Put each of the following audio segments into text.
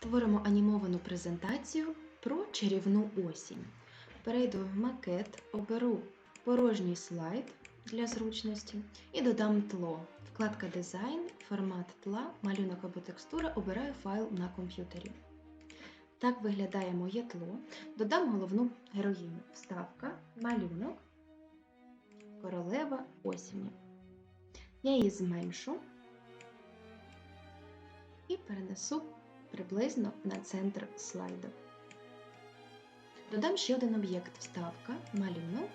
Створимо анімовану презентацію про чарівну осінь. Перейду в макет, оберу порожній слайд для зручності і додам тло. Вкладка Дизайн, формат тла, малюнок або текстура, обираю файл на комп'ютері. Так виглядає моє тло. Додам головну героїню. Вставка, малюнок, королева осені. Я її зменшу і перенесу приблизно на центр слайду. Додам ще один об'єкт вставка, малюнок,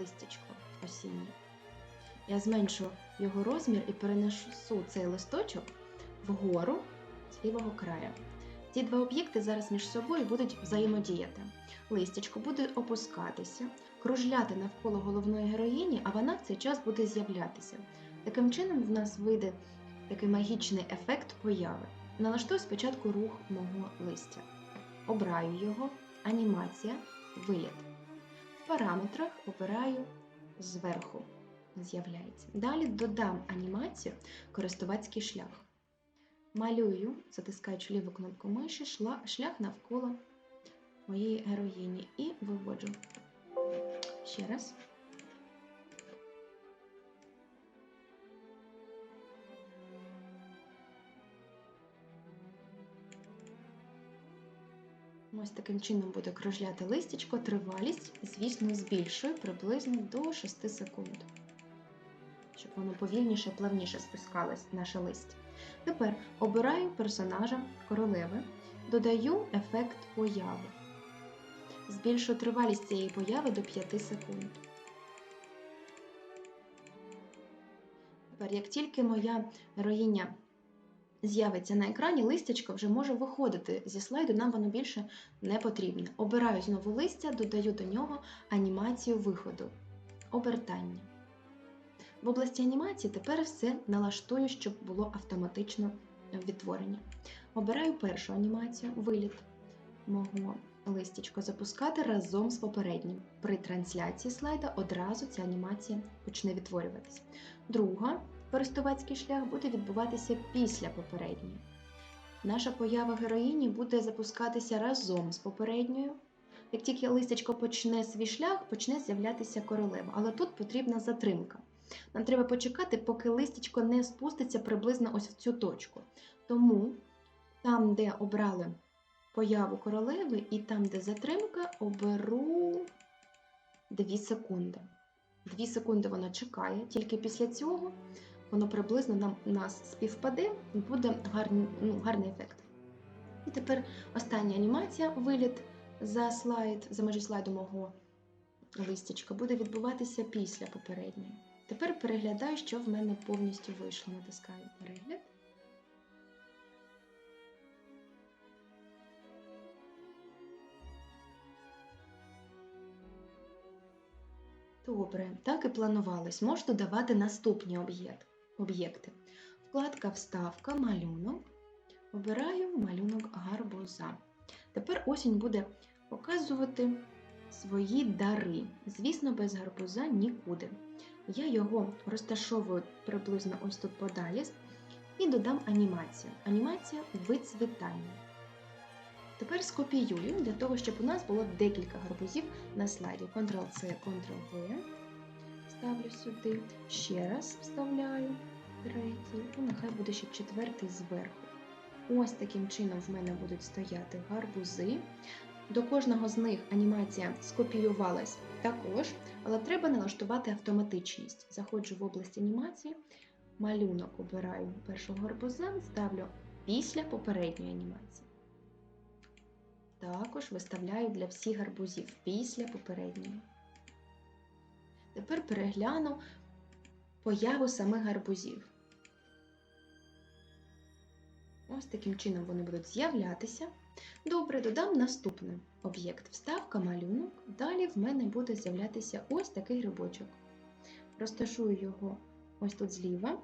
листячко осіннє. Я зменшу його розмір і перенесу цей листочок вгору з лівого краю. Ці два об'єкти зараз між собою будуть взаємодіяти. Листячко буде опускатися, кружляти навколо головної героїні, а вона в цей час буде з'являтися. Таким чином, в нас вийде такий магічний ефект появи. Налаштую спочатку рух мого листя. Обираю його, анімація, виліт. В параметрах обираю зверху, з'являється. Далі додам анімацію користувацький шлях. Малюю, затискаючи ліву кнопку миші, шлях навколо моєї героїні і виводжу. Ще раз. Ось таким чином буде кружляти листячко, тривалість, звісно, збільшую приблизно до 6 секунд, щоб воно повільніше, плавніше спускалось наше листя. Тепер обираю персонажа королеви, додаю ефект появи. Збільшую тривалість цієї появи до 5 секунд. Тепер, як тільки моя героїня з'явиться на екрані, листячко вже може виходити зі слайду, нам воно більше не потрібне. Обираю знову листя, додаю до нього анімацію виходу, обертання. В області анімації тепер все налаштую, щоб було автоматично відтворення. Обираю першу анімацію, виліт мого листячко запускати разом з попереднім. При трансляції слайда одразу ця анімація почне відтворюватися. Друга користувацький шлях буде відбуватися після попередньої. Наша поява героїні буде запускатися разом з попередньою. Як тільки листячко почне свій шлях, почне з'являтися королева. Але тут потрібна затримка. Нам треба почекати, поки листячко не спуститься приблизно ось в цю точку. Тому там, де обрали появу королеви, і там, де затримка, оберу 2 секунди. 2 секунди вона чекає, тільки після цього воно приблизно нам нас співпаде і буде гарний, ну, гарний ефект. І тепер остання анімація, виліт за слайд, за межі слайду мого листячка, буде відбуватися після попередньої. Тепер переглядаю, що в мене повністю вийшло. Натискаю перегляд. Добре, так і планувалось. Можу додавати наступні об'єкти. Вкладка Вставка, малюнок. Обираю малюнок гарбуза. Тепер осінь буде показувати свої дари. Звісно, без гарбуза нікуди. Я його розташовую приблизно ось тут подалі і додам анімацію. Анімація вицвітання. Тепер скопіюю для того, щоб у нас було декілька гарбузів на слайді. Ctrl-C, Ctrl-V. Ставлю сюди. Ще раз вставляю третій. І нехай буде ще четвертий зверху. Ось таким чином в мене будуть стояти гарбузи. До кожного з них анімація скопіювалась також, але треба налаштувати автоматичність. Заходжу в область анімації, малюнок обираю першого гарбуза, ставлю після попередньої анімації. Також виставляю для всіх гарбузів після попередньої. Тепер перегляну появу самих гарбузів. Ось таким чином вони будуть з'являтися. Добре, додам наступний об'єкт вставка, малюнок. Далі в мене буде з'являтися ось такий грибочок. Розташую його ось тут зліва,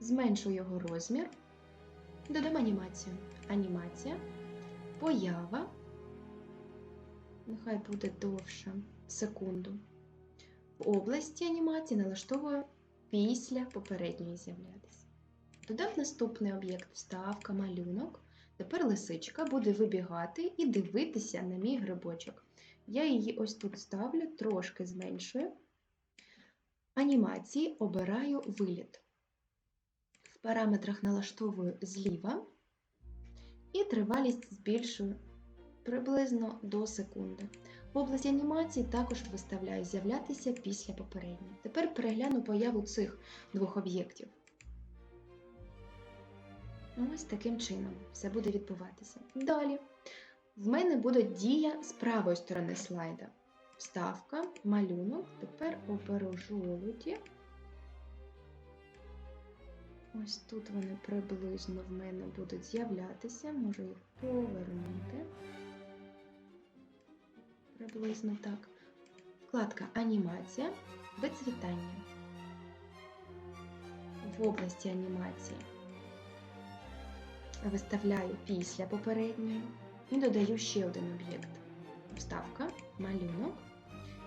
зменшу його розмір, додам анімацію. Анімація, поява, нехай буде довше секунду. Області анімації налаштовую після попередньої з'являтися. Додав наступний об'єкт вставка, малюнок. Тепер лисичка буде вибігати і дивитися на мій грибочок. Я її ось тут ставлю, трошки зменшую. Анімації обираю виліт. В параметрах налаштовую зліва і тривалість збільшую приблизно до секунди. В області анімації також виставляю з'являтися після попередньої. Тепер перегляну появу цих двох об'єктів. Ось таким чином все буде відбуватися. Далі. В мене буде дія з правої сторони слайда. Вставка, малюнок. Тепер оберу жолуді. Ось тут вони приблизно в мене будуть з'являтися. Можу їх повернути. Приблизно так. Вкладка Анімація, вицвітання. В області анімації виставляю після попередньої і додаю ще один об'єкт. Вставка, малюнок.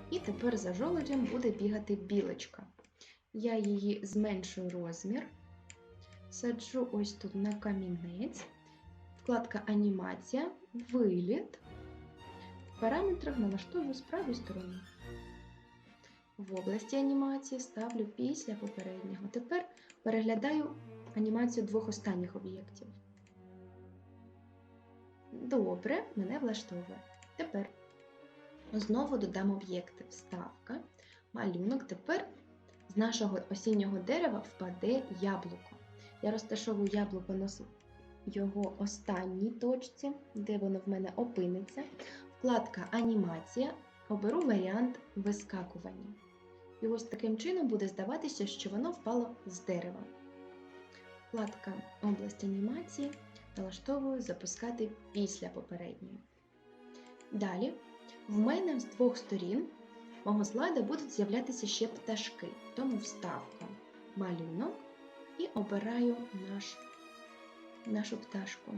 І тепер за жолудем буде бігати білочка. Я її зменшую розмір, саджу ось тут на камінець, вкладка Анімація, виліт. Параметрах налаштовую з правої сторони. В області анімації ставлю після попереднього. Тепер переглядаю анімацію двох останніх об'єктів. Добре, мене влаштовує. Тепер знову додам об'єкти. Вставка, малюнок. Тепер з нашого осіннього дерева впаде яблуко. Я розташовую яблуко на його останній точці, де воно в мене опиниться. Вкладка Анімація. Оберу варіант вискакування. І ось таким чином буде здаватися, що воно впало з дерева. Вкладка Область анімації налаштовую запускати після попередньої. Далі, в мене з двох сторін мого слайда будуть з'являтися ще пташки, тому вставка малюнок і обираю наш, нашу пташку.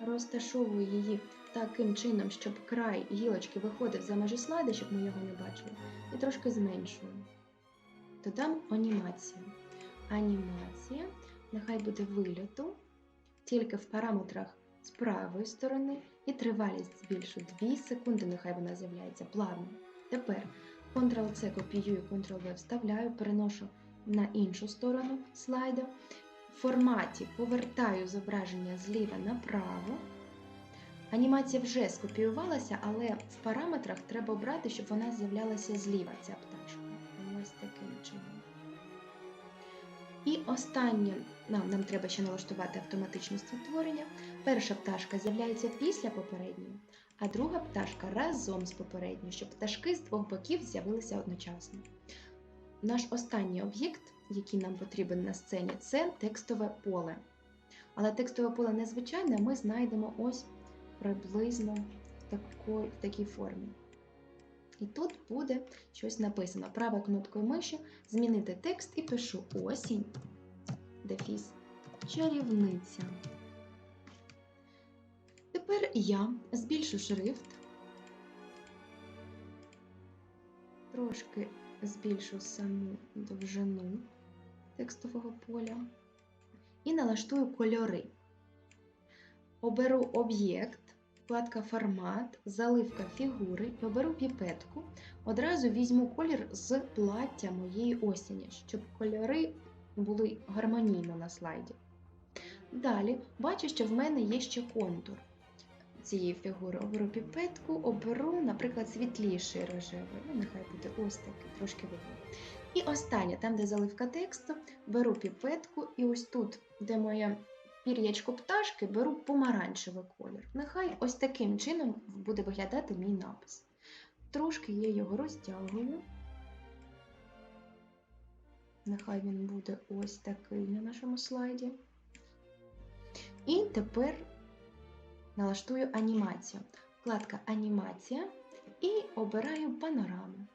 Розташовую її таким чином, щоб край гілочки виходив за межі слайда, щоб ми його не бачили, і трошки зменшую. Додам анімацію. Анімація нехай буде виліту, тільки в параметрах з правої сторони і тривалість збільшую 2 секунди, нехай вона з'являється плавно. Тепер Ctrl-C копіюю, Ctrl-V вставляю, переношу на іншу сторону слайду. Форматі повертаю зображення зліва направо. Анімація вже скопіювалася, але в параметрах треба обрати, щоб вона з'являлася зліва, ця пташка. Ось таким чином. І останнє, нам, нам треба ще налаштувати автоматичне створення. Перша пташка з'являється після попередньої, а друга пташка разом з попередньою, щоб пташки з двох боків з'явилися одночасно. Наш останній об'єкт, який нам потрібен на сцені, це текстове поле. Але текстове поле незвичайне ми знайдемо ось приблизно в, такої, в такій формі. І тут буде щось написано. Правою кнопкою миші змінити текст і пишу осінь, дефіс, чарівниця. Тепер я збільшу шрифт, трошки збільшу саму довжину текстового поля і налаштую кольори. Оберу об'єкт, вкладка Формат, заливка фігури оберу піпетку. Одразу візьму колір з плаття моєї осені, щоб кольори були гармонійно на слайді. Далі бачу, що в мене є ще контур цієї фігури. Оберу піпетку, оберу, наприклад, світліший рожевий. Ну, нехай буде ось такий, трошки видно. І останнє, там, де заливка тексту, беру піпетку, і ось тут, де моє пір'ячко пташки, беру помаранчевий колір. Нехай ось таким чином буде виглядати мій напис. Трошки я його розтягую. Нехай він буде ось такий на нашому слайді. І тепер налаштую анімацію. Вкладка Анімація і обираю панораму.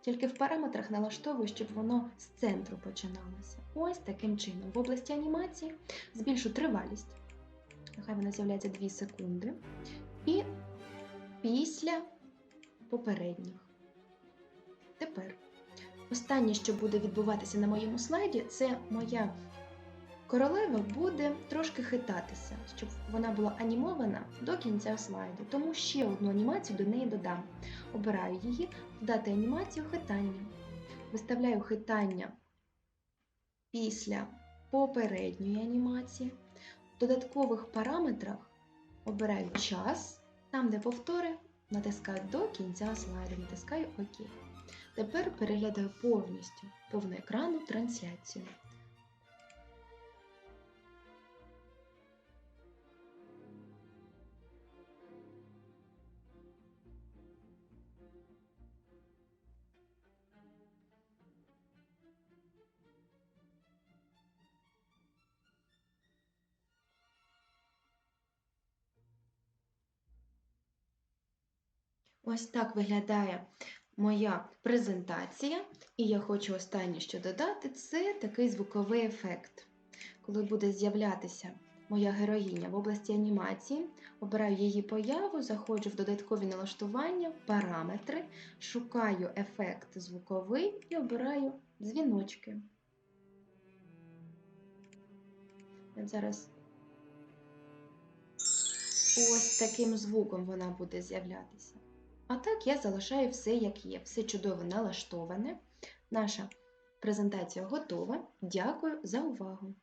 Тільки в параметрах налаштовую, щоб воно з центру починалося. Ось таким чином. В області анімації збільшу тривалість. Нехай вона з'являється 2 секунди. І після попередніх. Тепер останнє, що буде відбуватися на моєму слайді, це моя королева буде трошки хитатися, щоб вона була анімована до кінця слайду. Тому ще одну анімацію до неї додам. Обираю її, додати анімацію хитання. Виставляю хитання після попередньої анімації. В додаткових параметрах обираю час, там, де повтори, натискаю до кінця слайду, натискаю ОК. Тепер переглядаю повністю повноекранну трансляцію. Ось так виглядає моя презентація. І я хочу останнє, що додати, це такий звуковий ефект. Коли буде з'являтися моя героїня в області анімації, обираю її появу, заходжу в додаткові налаштування, параметри, шукаю ефект звуковий і обираю дзвіночки. Зараз ось таким звуком вона буде з'являтися. А так я залишаю все як є, все чудово налаштоване. Наша презентація готова. Дякую за увагу!